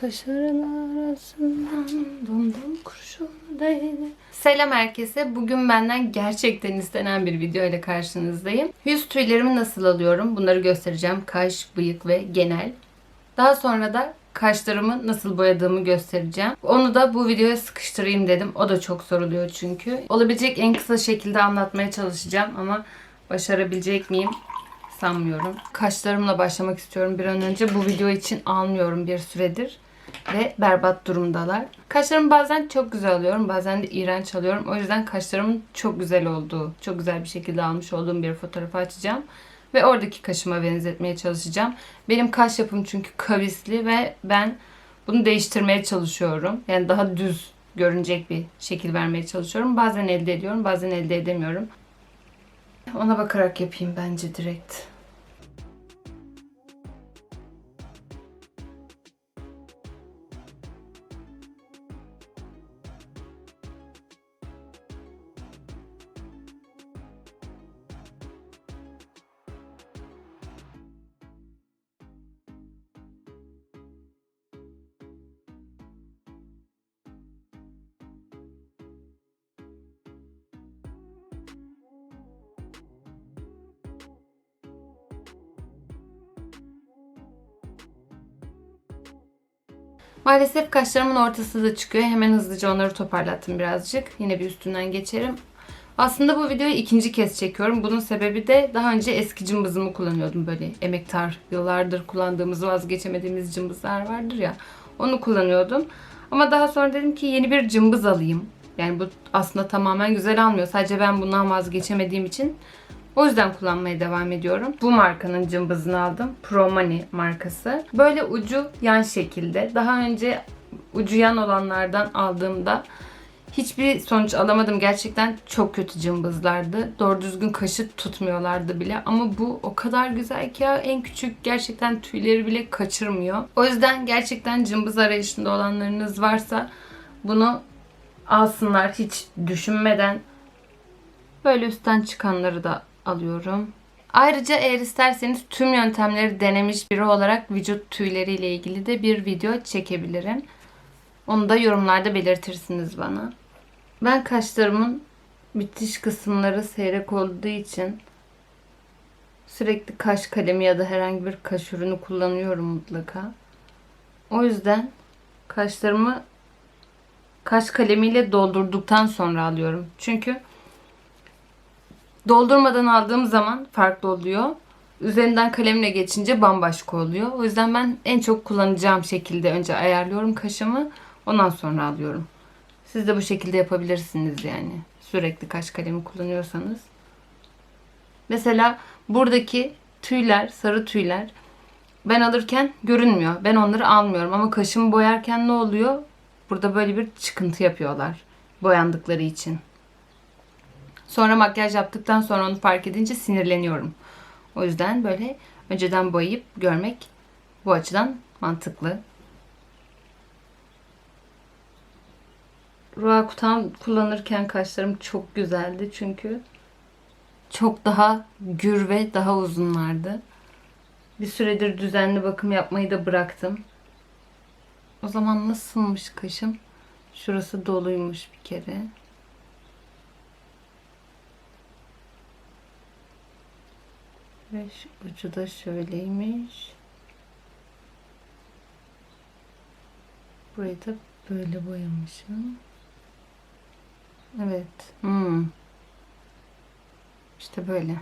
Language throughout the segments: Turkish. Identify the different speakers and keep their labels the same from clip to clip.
Speaker 1: Kaşların arasından dumdum kurşun değdi. Selam herkese. Bugün benden gerçekten istenen bir video ile karşınızdayım. Yüz tüylerimi nasıl alıyorum? Bunları göstereceğim. Kaş, bıyık ve genel. Daha sonra da kaşlarımı nasıl boyadığımı göstereceğim. Onu da bu videoya sıkıştırayım dedim. O da çok soruluyor çünkü. Olabilecek en kısa şekilde anlatmaya çalışacağım ama başarabilecek miyim? sanmıyorum. Kaşlarımla başlamak istiyorum bir an önce. Bu video için almıyorum bir süredir. Ve berbat durumdalar. Kaşlarımı bazen çok güzel alıyorum. Bazen de iğrenç alıyorum. O yüzden kaşlarımın çok güzel olduğu, çok güzel bir şekilde almış olduğum bir fotoğrafı açacağım. Ve oradaki kaşıma benzetmeye çalışacağım. Benim kaş yapım çünkü kavisli ve ben bunu değiştirmeye çalışıyorum. Yani daha düz görünecek bir şekil vermeye çalışıyorum. Bazen elde ediyorum, bazen elde edemiyorum. Ona bakarak yapayım bence direkt. Maalesef kaşlarımın ortası da çıkıyor. Hemen hızlıca onları toparlattım birazcık. Yine bir üstünden geçerim. Aslında bu videoyu ikinci kez çekiyorum. Bunun sebebi de daha önce eski cımbızımı kullanıyordum. Böyle emektar yıllardır kullandığımız vazgeçemediğimiz cımbızlar vardır ya. Onu kullanıyordum. Ama daha sonra dedim ki yeni bir cımbız alayım. Yani bu aslında tamamen güzel almıyor. Sadece ben bundan vazgeçemediğim için o yüzden kullanmaya devam ediyorum. Bu markanın cımbızını aldım. Pro Money markası. Böyle ucu yan şekilde. Daha önce ucu yan olanlardan aldığımda hiçbir sonuç alamadım. Gerçekten çok kötü cımbızlardı. Doğru düzgün kaşı tutmuyorlardı bile. Ama bu o kadar güzel ki ya en küçük gerçekten tüyleri bile kaçırmıyor. O yüzden gerçekten cımbız arayışında olanlarınız varsa bunu alsınlar hiç düşünmeden. Böyle üstten çıkanları da alıyorum. Ayrıca eğer isterseniz tüm yöntemleri denemiş biri olarak vücut tüyleriyle ilgili de bir video çekebilirim. Onu da yorumlarda belirtirsiniz bana. Ben kaşlarımın bitiş kısımları seyrek olduğu için sürekli kaş kalemi ya da herhangi bir kaş ürünü kullanıyorum mutlaka. O yüzden kaşlarımı kaş kalemiyle doldurduktan sonra alıyorum. Çünkü Doldurmadan aldığım zaman farklı oluyor. Üzerinden kalemle geçince bambaşka oluyor. O yüzden ben en çok kullanacağım şekilde önce ayarlıyorum kaşımı. Ondan sonra alıyorum. Siz de bu şekilde yapabilirsiniz yani. Sürekli kaş kalemi kullanıyorsanız. Mesela buradaki tüyler, sarı tüyler ben alırken görünmüyor. Ben onları almıyorum ama kaşımı boyarken ne oluyor? Burada böyle bir çıkıntı yapıyorlar boyandıkları için. Sonra makyaj yaptıktan sonra onu fark edince sinirleniyorum. O yüzden böyle önceden boyayıp görmek bu açıdan mantıklı. Roakutan kullanırken kaşlarım çok güzeldi çünkü çok daha gür ve daha uzunlardı. Bir süredir düzenli bakım yapmayı da bıraktım. O zaman nasılmış kaşım? Şurası doluymuş bir kere. Ve şu ucu da şöyleymiş. Burayı da böyle boyamışım. Evet. Hmm. İşte böyle.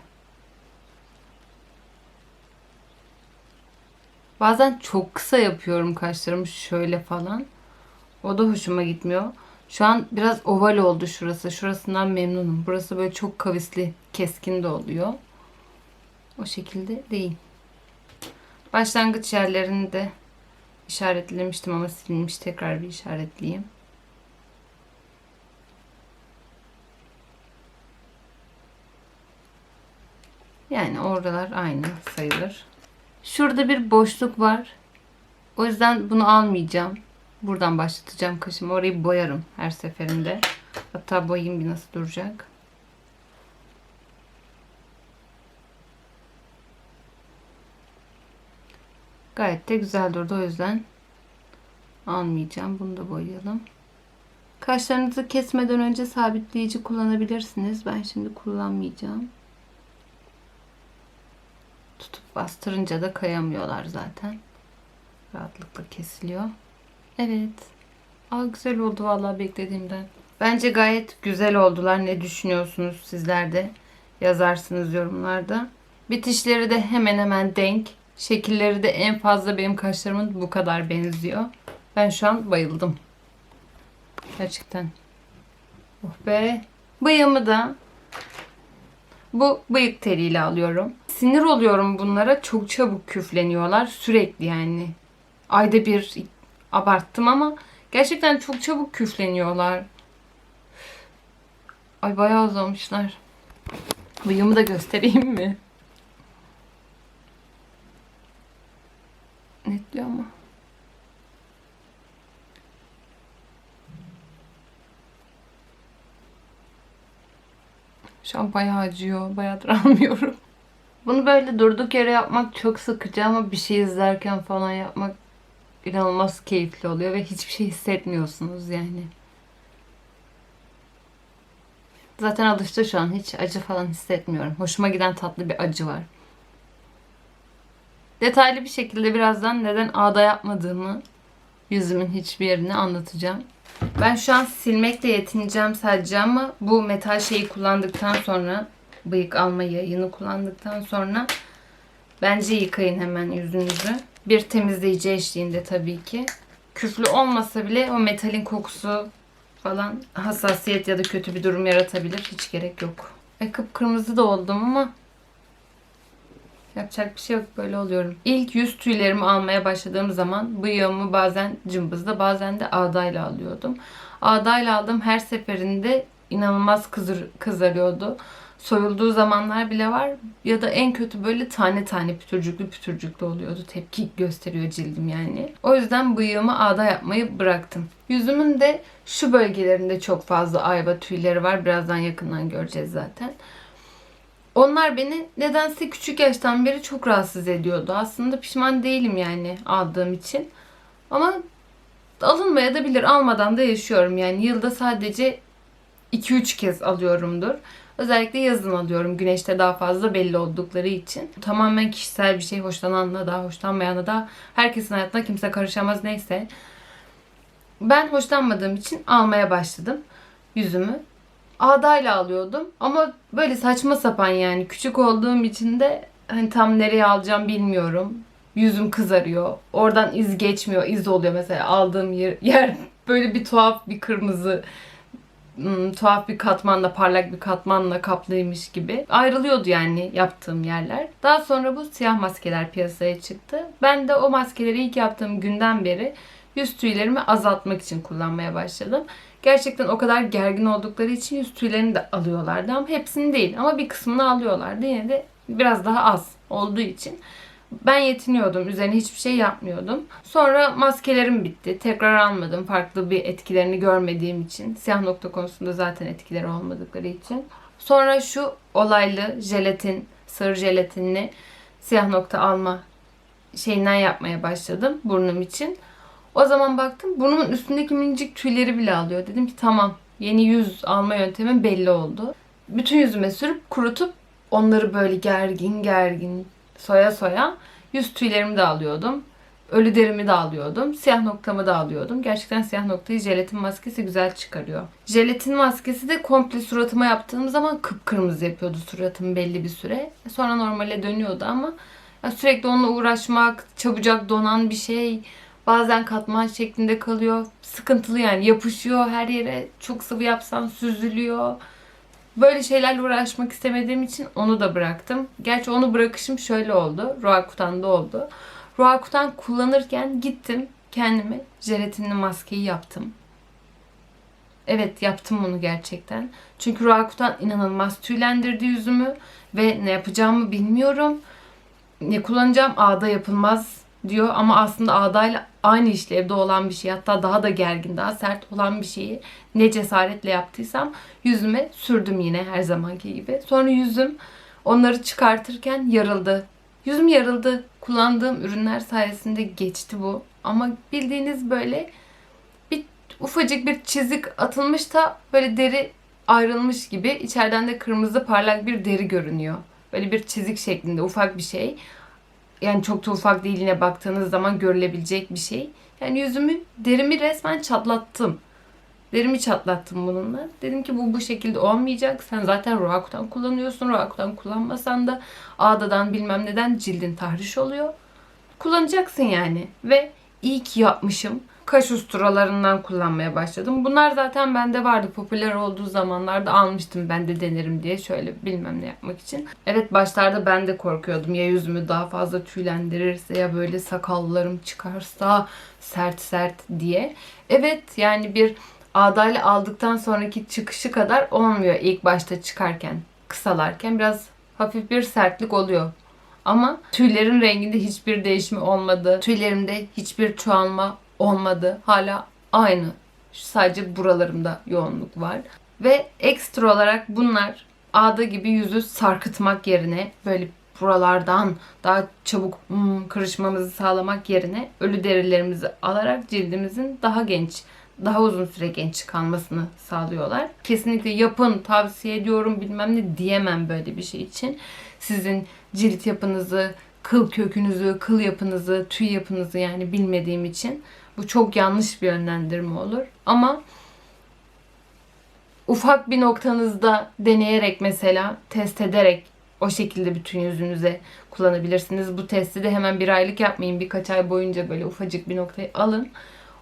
Speaker 1: Bazen çok kısa yapıyorum kaşlarımı şöyle falan. O da hoşuma gitmiyor. Şu an biraz oval oldu şurası. Şurasından memnunum. Burası böyle çok kavisli, keskin de oluyor. O şekilde değil. Başlangıç yerlerini de işaretlemiştim ama silinmiş. Tekrar bir işaretleyeyim. Yani oralar aynı sayılır. Şurada bir boşluk var. O yüzden bunu almayacağım. Buradan başlatacağım kaşımı. Orayı boyarım her seferinde. Hatta boyayayım bir nasıl duracak. Gayet de güzel durdu o yüzden almayacağım. Bunu da boyayalım. Kaşlarınızı kesmeden önce sabitleyici kullanabilirsiniz. Ben şimdi kullanmayacağım. Tutup bastırınca da kayamıyorlar zaten. Rahatlıkla kesiliyor. Evet. Aa, güzel oldu vallahi beklediğimden. Bence gayet güzel oldular. Ne düşünüyorsunuz sizler de? Yazarsınız yorumlarda. Bitişleri de hemen hemen denk. Şekilleri de en fazla benim kaşlarımın bu kadar benziyor. Ben şu an bayıldım. Gerçekten. Oh be. Bıyığımı da bu bıyık teliyle alıyorum. Sinir oluyorum bunlara. Çok çabuk küfleniyorlar. Sürekli yani. Ayda bir abarttım ama gerçekten çok çabuk küfleniyorlar. Ay bayağı uzamışlar. Bıyığımı da göstereyim mi? Netliyor ama. Şu an bayağı acıyor. Bayağıdır almıyorum. Bunu böyle durduk yere yapmak çok sıkıcı ama bir şey izlerken falan yapmak inanılmaz keyifli oluyor ve hiçbir şey hissetmiyorsunuz yani. Zaten alıştı şu an. Hiç acı falan hissetmiyorum. Hoşuma giden tatlı bir acı var. Detaylı bir şekilde birazdan neden ağda yapmadığımı yüzümün hiçbir yerini anlatacağım. Ben şu an silmekle yetineceğim sadece ama bu metal şeyi kullandıktan sonra bıyık alma yayını kullandıktan sonra bence yıkayın hemen yüzünüzü. Bir temizleyici eşliğinde tabii ki. Küflü olmasa bile o metalin kokusu falan hassasiyet ya da kötü bir durum yaratabilir. Hiç gerek yok. E kıpkırmızı da oldum ama Yapacak bir şey yok böyle oluyorum. İlk yüz tüylerimi almaya başladığım zaman bıyığımı bazen cımbızla bazen de ağdayla alıyordum. Ağdayla aldım her seferinde inanılmaz kızır, kızarıyordu. Soyulduğu zamanlar bile var ya da en kötü böyle tane tane pütürcüklü pütürcüklü oluyordu. Tepki gösteriyor cildim yani. O yüzden bıyığımı ağda yapmayı bıraktım. Yüzümün de şu bölgelerinde çok fazla ayva tüyleri var. Birazdan yakından göreceğiz zaten. Onlar beni nedense küçük yaştan beri çok rahatsız ediyordu. Aslında pişman değilim yani aldığım için. Ama alınmaya da bilir. Almadan da yaşıyorum yani. Yılda sadece 2-3 kez alıyorumdur. Özellikle yazın alıyorum. Güneşte daha fazla belli oldukları için. Tamamen kişisel bir şey. Hoşlananla da hoşlanmayanla da herkesin hayatına kimse karışamaz neyse. Ben hoşlanmadığım için almaya başladım yüzümü ağdayla alıyordum. Ama böyle saçma sapan yani. Küçük olduğum için de hani tam nereye alacağım bilmiyorum. Yüzüm kızarıyor. Oradan iz geçmiyor. iz oluyor mesela aldığım yer, yer böyle bir tuhaf bir kırmızı hmm, tuhaf bir katmanla parlak bir katmanla kaplıymış gibi ayrılıyordu yani yaptığım yerler. Daha sonra bu siyah maskeler piyasaya çıktı. Ben de o maskeleri ilk yaptığım günden beri yüz tüylerimi azaltmak için kullanmaya başladım. Gerçekten o kadar gergin oldukları için yüz tüylerini de alıyorlardı ama hepsini değil ama bir kısmını alıyorlardı. Yine de biraz daha az olduğu için ben yetiniyordum. Üzerine hiçbir şey yapmıyordum. Sonra maskelerim bitti. Tekrar almadım. Farklı bir etkilerini görmediğim için. Siyah nokta konusunda zaten etkileri olmadıkları için. Sonra şu olaylı jelatin, sarı jelatinli siyah nokta alma şeyinden yapmaya başladım burnum için. O zaman baktım burnumun üstündeki minicik tüyleri bile alıyor. Dedim ki tamam yeni yüz alma yöntemim belli oldu. Bütün yüzüme sürüp kurutup onları böyle gergin gergin soya soya yüz tüylerimi de alıyordum. Ölü derimi de alıyordum. Siyah noktamı da alıyordum. Gerçekten siyah noktayı jelatin maskesi güzel çıkarıyor. Jelatin maskesi de komple suratıma yaptığım zaman kıpkırmızı yapıyordu suratımı belli bir süre. Sonra normale dönüyordu ama sürekli onunla uğraşmak, çabucak donan bir şey, Bazen katman şeklinde kalıyor. Sıkıntılı yani yapışıyor her yere. Çok sıvı yapsan süzülüyor. Böyle şeylerle uğraşmak istemediğim için onu da bıraktım. Gerçi onu bırakışım şöyle oldu. Roakutan'da oldu. Roakutan kullanırken gittim kendime jelatinli maskeyi yaptım. Evet yaptım bunu gerçekten. Çünkü Roakutan inanılmaz tüylendirdi yüzümü ve ne yapacağımı bilmiyorum. Ne kullanacağım ağda yapılmaz diyor ama aslında ağdayla aynı işlevde olan bir şey hatta daha da gergin daha sert olan bir şeyi ne cesaretle yaptıysam yüzüme sürdüm yine her zamanki gibi. Sonra yüzüm onları çıkartırken yarıldı. Yüzüm yarıldı. Kullandığım ürünler sayesinde geçti bu. Ama bildiğiniz böyle bir ufacık bir çizik atılmış da böyle deri ayrılmış gibi içeriden de kırmızı parlak bir deri görünüyor. Böyle bir çizik şeklinde ufak bir şey. Yani çok da ufak değil baktığınız zaman görülebilecek bir şey. Yani yüzümü, derimi resmen çatlattım. Derimi çatlattım bununla. Dedim ki bu bu şekilde olmayacak. Sen zaten Roakutan kullanıyorsun. Roakutan kullanmasan da ağdadan bilmem neden cildin tahriş oluyor. Kullanacaksın yani. Ve iyi ki yapmışım. Kaş usturalarından kullanmaya başladım. Bunlar zaten bende vardı. Popüler olduğu zamanlarda almıştım ben de denerim diye. Şöyle bilmem ne yapmak için. Evet başlarda ben de korkuyordum. Ya yüzümü daha fazla tüylendirirse ya böyle sakallarım çıkarsa sert sert diye. Evet yani bir ağdayla aldıktan sonraki çıkışı kadar olmuyor ilk başta çıkarken. Kısalarken biraz hafif bir sertlik oluyor. Ama tüylerin renginde hiçbir değişme olmadı. Tüylerimde hiçbir çoğalma olmadı. Hala aynı. Sadece buralarımda yoğunluk var. Ve ekstra olarak bunlar ağda gibi yüzü sarkıtmak yerine böyle buralardan daha çabuk hmm, kırışmamızı sağlamak yerine ölü derilerimizi alarak cildimizin daha genç, daha uzun süre genç kalmasını sağlıyorlar. Kesinlikle yapın, tavsiye ediyorum bilmem ne diyemem böyle bir şey için. Sizin cilt yapınızı, kıl kökünüzü, kıl yapınızı, tüy yapınızı yani bilmediğim için bu çok yanlış bir yönlendirme olur. Ama ufak bir noktanızda deneyerek mesela test ederek o şekilde bütün yüzünüze kullanabilirsiniz. Bu testi de hemen bir aylık yapmayın. Birkaç ay boyunca böyle ufacık bir noktayı alın.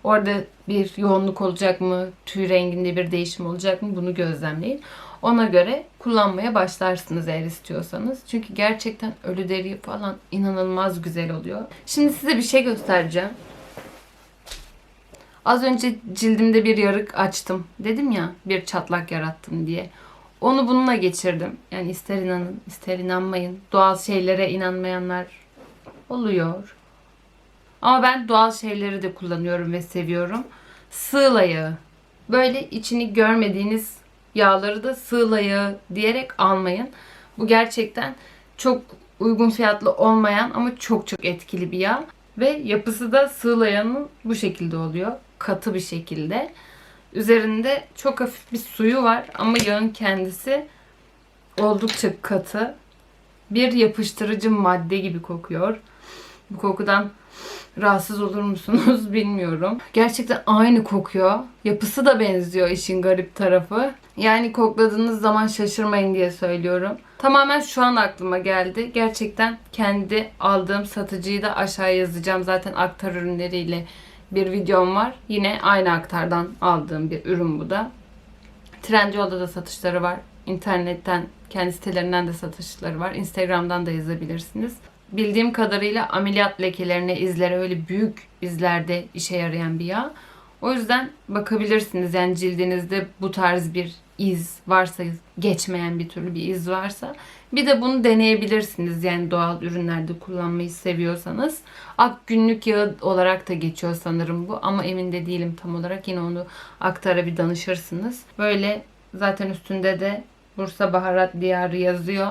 Speaker 1: Orada bir yoğunluk olacak mı? Tüy renginde bir değişim olacak mı? Bunu gözlemleyin. Ona göre kullanmaya başlarsınız eğer istiyorsanız. Çünkü gerçekten ölü deri falan inanılmaz güzel oluyor. Şimdi size bir şey göstereceğim. Az önce cildimde bir yarık açtım. Dedim ya bir çatlak yarattım diye. Onu bununla geçirdim. Yani ister inanın ister inanmayın. Doğal şeylere inanmayanlar oluyor. Ama ben doğal şeyleri de kullanıyorum ve seviyorum. Sığla yağı. Böyle içini görmediğiniz yağları da sığla yağı diyerek almayın. Bu gerçekten çok uygun fiyatlı olmayan ama çok çok etkili bir yağ. Ve yapısı da sığla yağının bu şekilde oluyor. Katı bir şekilde. Üzerinde çok hafif bir suyu var ama yağın kendisi oldukça katı. Bir yapıştırıcı madde gibi kokuyor. Bu kokudan rahatsız olur musunuz bilmiyorum. Gerçekten aynı kokuyor. Yapısı da benziyor işin garip tarafı. Yani kokladığınız zaman şaşırmayın diye söylüyorum. Tamamen şu an aklıma geldi. Gerçekten kendi aldığım satıcıyı da aşağıya yazacağım. Zaten aktar ürünleriyle bir videom var. Yine aynı aktardan aldığım bir ürün bu da. Trendyol'da da satışları var. İnternetten, kendi sitelerinden de satışları var. Instagram'dan da yazabilirsiniz. Bildiğim kadarıyla ameliyat lekelerine, izlere öyle büyük izlerde işe yarayan bir yağ. O yüzden bakabilirsiniz. Yani cildinizde bu tarz bir iz varsa, geçmeyen bir türlü bir iz varsa bir de bunu deneyebilirsiniz. Yani doğal ürünlerde kullanmayı seviyorsanız. Ak günlük yağı olarak da geçiyor sanırım bu ama emin de değilim tam olarak. Yine onu aktara bir danışırsınız. Böyle zaten üstünde de Bursa Baharat Diyarı yazıyor.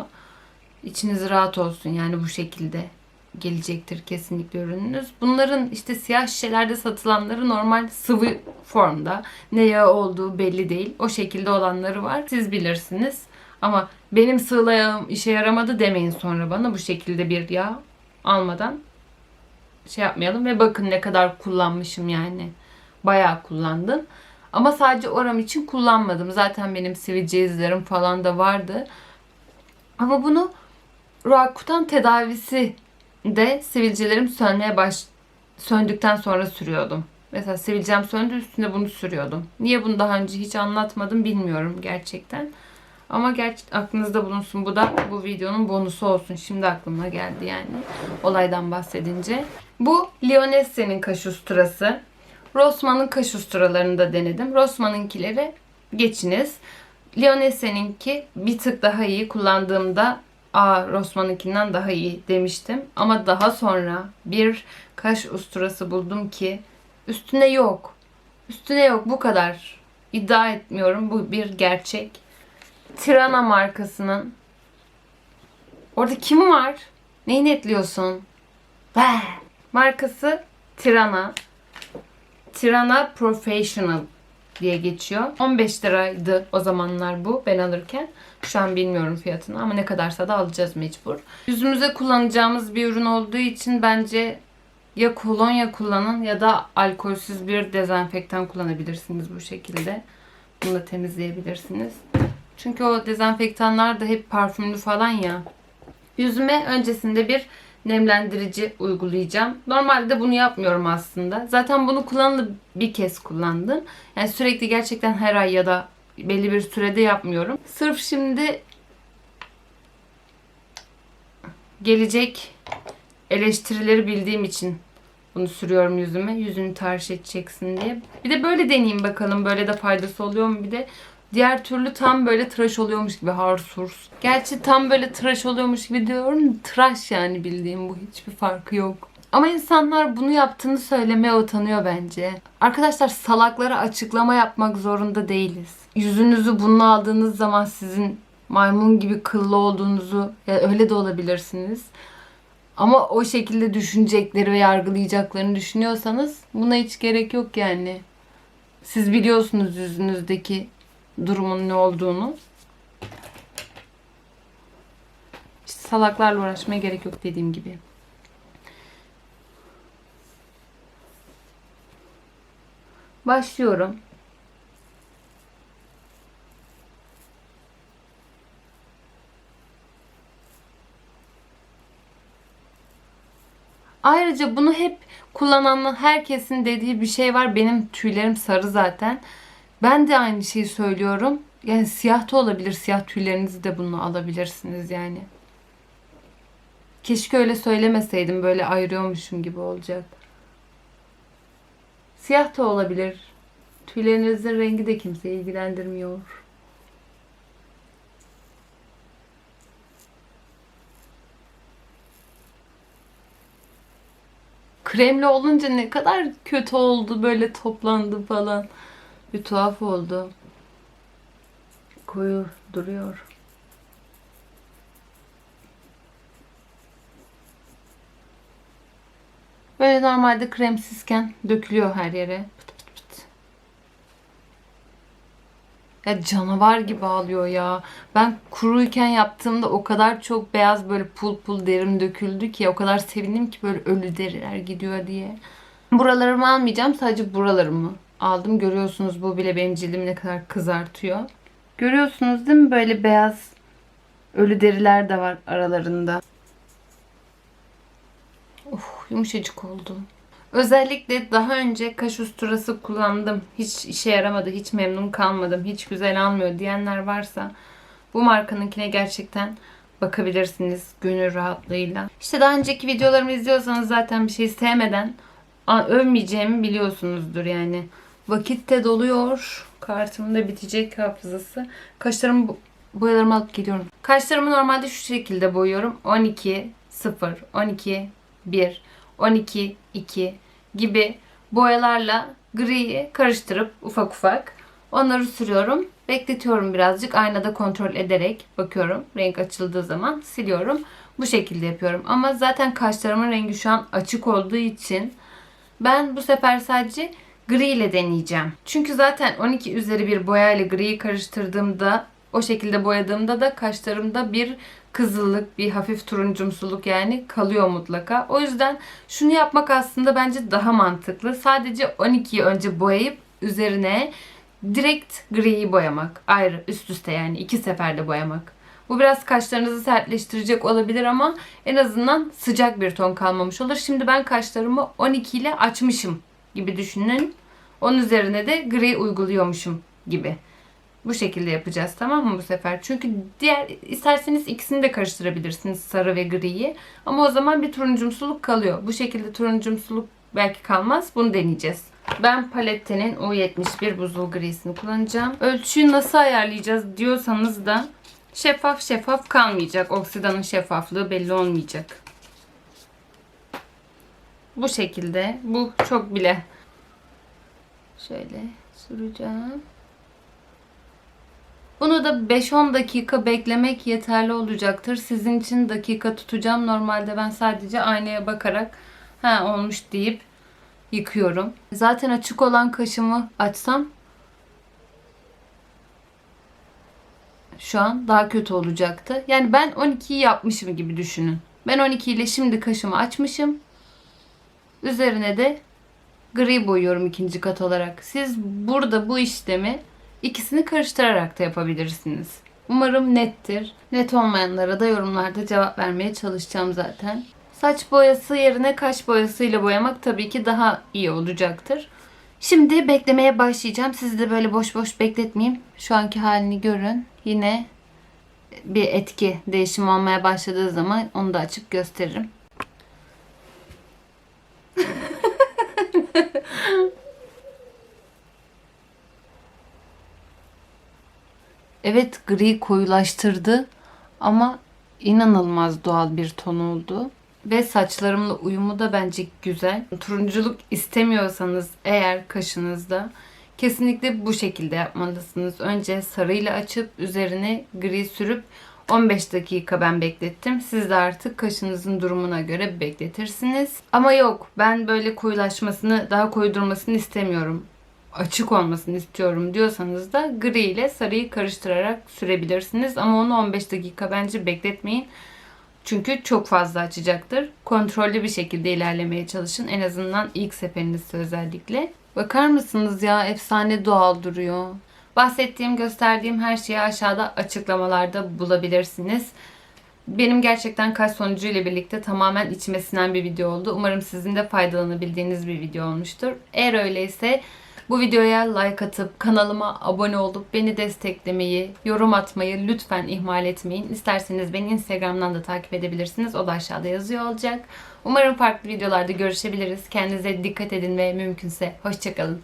Speaker 1: İçiniz rahat olsun yani bu şekilde gelecektir kesinlikle ürününüz. Bunların işte siyah şişelerde satılanları normal sıvı formda. Ne yağı olduğu belli değil. O şekilde olanları var. Siz bilirsiniz. Ama benim sığla yağım işe yaramadı demeyin sonra bana bu şekilde bir yağ almadan şey yapmayalım ve bakın ne kadar kullanmışım yani. Bayağı kullandım. Ama sadece oram için kullanmadım. Zaten benim sivilce izlerim falan da vardı. Ama bunu Roakutan tedavisi de sivilcelerim sönmeye baş söndükten sonra sürüyordum. Mesela sivilcem söndü üstüne bunu sürüyordum. Niye bunu daha önce hiç anlatmadım bilmiyorum gerçekten. Ama gerçi aklınızda bulunsun. Bu da bu videonun bonusu olsun. Şimdi aklıma geldi yani. Olaydan bahsedince. Bu Lionesse'nin kaş usturası. Rossmann'ın kaş usturalarını da denedim. Rossmann'ınkileri geçiniz. Lionesse'ninki bir tık daha iyi. Kullandığımda Aa Rossmann'ınkinden daha iyi demiştim. Ama daha sonra bir kaş usturası buldum ki üstüne yok. Üstüne yok bu kadar. İddia etmiyorum. Bu bir gerçek. Tirana markasının. Orada kim var? Neyi netliyorsun? Be. Markası Tirana. Tirana Professional diye geçiyor. 15 liraydı o zamanlar bu ben alırken. Şu an bilmiyorum fiyatını ama ne kadarsa da alacağız mecbur. Yüzümüze kullanacağımız bir ürün olduğu için bence ya kolonya kullanın ya da alkolsüz bir dezenfektan kullanabilirsiniz bu şekilde. Bunu da temizleyebilirsiniz. Çünkü o dezenfektanlar da hep parfümlü falan ya. Yüzüme öncesinde bir nemlendirici uygulayacağım. Normalde bunu yapmıyorum aslında. Zaten bunu kullanalı bir kez kullandım. Yani sürekli gerçekten her ay ya da belli bir sürede yapmıyorum. Sırf şimdi gelecek eleştirileri bildiğim için bunu sürüyorum yüzüme. Yüzünü tahriş edeceksin diye. Bir de böyle deneyeyim bakalım. Böyle de faydası oluyor mu? Bir de diğer türlü tam böyle tıraş oluyormuş gibi harsurs. Gerçi tam böyle tıraş oluyormuş gibi diyorum. Tıraş yani bildiğim bu. Hiçbir farkı yok. Ama insanlar bunu yaptığını söylemeye utanıyor bence. Arkadaşlar salaklara açıklama yapmak zorunda değiliz. Yüzünüzü bununla aldığınız zaman sizin maymun gibi kıllı olduğunuzu ya öyle de olabilirsiniz. Ama o şekilde düşünecekleri ve yargılayacaklarını düşünüyorsanız buna hiç gerek yok yani. Siz biliyorsunuz yüzünüzdeki durumun ne olduğunu. İşte salaklarla uğraşmaya gerek yok dediğim gibi. Başlıyorum. Ayrıca bunu hep kullanan herkesin dediği bir şey var. Benim tüylerim sarı zaten. Ben de aynı şeyi söylüyorum. Yani siyah da olabilir. Siyah tüylerinizi de bununla alabilirsiniz yani. Keşke öyle söylemeseydim. Böyle ayırıyormuşum gibi olacak. Siyah da olabilir. Tüylerinizin rengi de kimseyi ilgilendirmiyor. Kremli olunca ne kadar kötü oldu. Böyle toplandı falan. Bir tuhaf oldu. Koyu duruyor. Böyle normalde kremsizken dökülüyor her yere. Pıt pıt pıt. Ya canavar gibi ağlıyor ya. Ben kuruyken yaptığımda o kadar çok beyaz böyle pul pul derim döküldü ki o kadar sevindim ki böyle ölü deriler gidiyor diye. Buralarımı almayacağım. Sadece buralarımı aldım. Görüyorsunuz bu bile benim cildimi ne kadar kızartıyor. Görüyorsunuz değil mi? Böyle beyaz ölü deriler de var aralarında. Oh, yumuşacık oldu. Özellikle daha önce kaş usturası kullandım. Hiç işe yaramadı, hiç memnun kalmadım, hiç güzel almıyor diyenler varsa bu markanınkine gerçekten bakabilirsiniz gönül rahatlığıyla. İşte daha önceki videolarımı izliyorsanız zaten bir şey sevmeden övmeyeceğimi biliyorsunuzdur yani. Vakit de doluyor. Kartım da bitecek hafızası. Kaşlarımı bo- boyalarımı alıp geliyorum. Kaşlarımı normalde şu şekilde boyuyorum. 12 0 12 1 12 2 gibi boyalarla griyi karıştırıp ufak ufak onları sürüyorum. Bekletiyorum birazcık aynada kontrol ederek bakıyorum. Renk açıldığı zaman siliyorum. Bu şekilde yapıyorum. Ama zaten kaşlarımın rengi şu an açık olduğu için ben bu sefer sadece gri ile deneyeceğim. Çünkü zaten 12 üzeri bir boya ile griyi karıştırdığımda o şekilde boyadığımda da kaşlarımda bir kızıllık, bir hafif turuncumsuluk yani kalıyor mutlaka. O yüzden şunu yapmak aslında bence daha mantıklı. Sadece 12'yi önce boyayıp üzerine direkt griyi boyamak. Ayrı üst üste yani iki seferde boyamak. Bu biraz kaşlarınızı sertleştirecek olabilir ama en azından sıcak bir ton kalmamış olur. Şimdi ben kaşlarımı 12 ile açmışım gibi düşünün. Onun üzerine de gri uyguluyormuşum gibi. Bu şekilde yapacağız tamam mı bu sefer? Çünkü diğer isterseniz ikisini de karıştırabilirsiniz sarı ve griyi. Ama o zaman bir turuncumsuluk kalıyor. Bu şekilde turuncumsuluk belki kalmaz. Bunu deneyeceğiz. Ben Palette'nin U71 buzul grisini kullanacağım. Ölçüyü nasıl ayarlayacağız diyorsanız da şeffaf şeffaf kalmayacak. Oksidanın şeffaflığı belli olmayacak. Bu şekilde. Bu çok bile. Şöyle süreceğim. Bunu da 5-10 dakika beklemek yeterli olacaktır. Sizin için dakika tutacağım. Normalde ben sadece aynaya bakarak ha olmuş deyip yıkıyorum. Zaten açık olan kaşımı açsam şu an daha kötü olacaktı. Yani ben 12'yi yapmışım gibi düşünün. Ben 12 ile şimdi kaşımı açmışım. Üzerine de gri boyuyorum ikinci kat olarak. Siz burada bu işlemi ikisini karıştırarak da yapabilirsiniz. Umarım nettir. Net olmayanlara da yorumlarda cevap vermeye çalışacağım zaten. Saç boyası yerine kaş boyasıyla boyamak tabii ki daha iyi olacaktır. Şimdi beklemeye başlayacağım. Sizi de böyle boş boş bekletmeyeyim. Şu anki halini görün. Yine bir etki, değişim olmaya başladığı zaman onu da açıp gösteririm. Evet gri koyulaştırdı ama inanılmaz doğal bir ton oldu. Ve saçlarımla uyumu da bence güzel. Turunculuk istemiyorsanız eğer kaşınızda kesinlikle bu şekilde yapmalısınız. Önce sarıyla açıp üzerine gri sürüp 15 dakika ben beklettim. Siz de artık kaşınızın durumuna göre bekletirsiniz. Ama yok ben böyle koyulaşmasını daha koydurmasını istemiyorum. Açık olmasını istiyorum diyorsanız da gri ile sarıyı karıştırarak sürebilirsiniz. Ama onu 15 dakika bence bekletmeyin. Çünkü çok fazla açacaktır. Kontrollü bir şekilde ilerlemeye çalışın. En azından ilk seferinizde özellikle. Bakar mısınız ya efsane doğal duruyor. Bahsettiğim, gösterdiğim her şeyi aşağıda açıklamalarda bulabilirsiniz. Benim gerçekten kaş sonucu ile birlikte tamamen içime sinen bir video oldu. Umarım sizin de faydalanabildiğiniz bir video olmuştur. Eğer öyleyse bu videoya like atıp kanalıma abone olup beni desteklemeyi, yorum atmayı lütfen ihmal etmeyin. İsterseniz beni Instagram'dan da takip edebilirsiniz. O da aşağıda yazıyor olacak. Umarım farklı videolarda görüşebiliriz. Kendinize dikkat edin ve mümkünse hoşçakalın.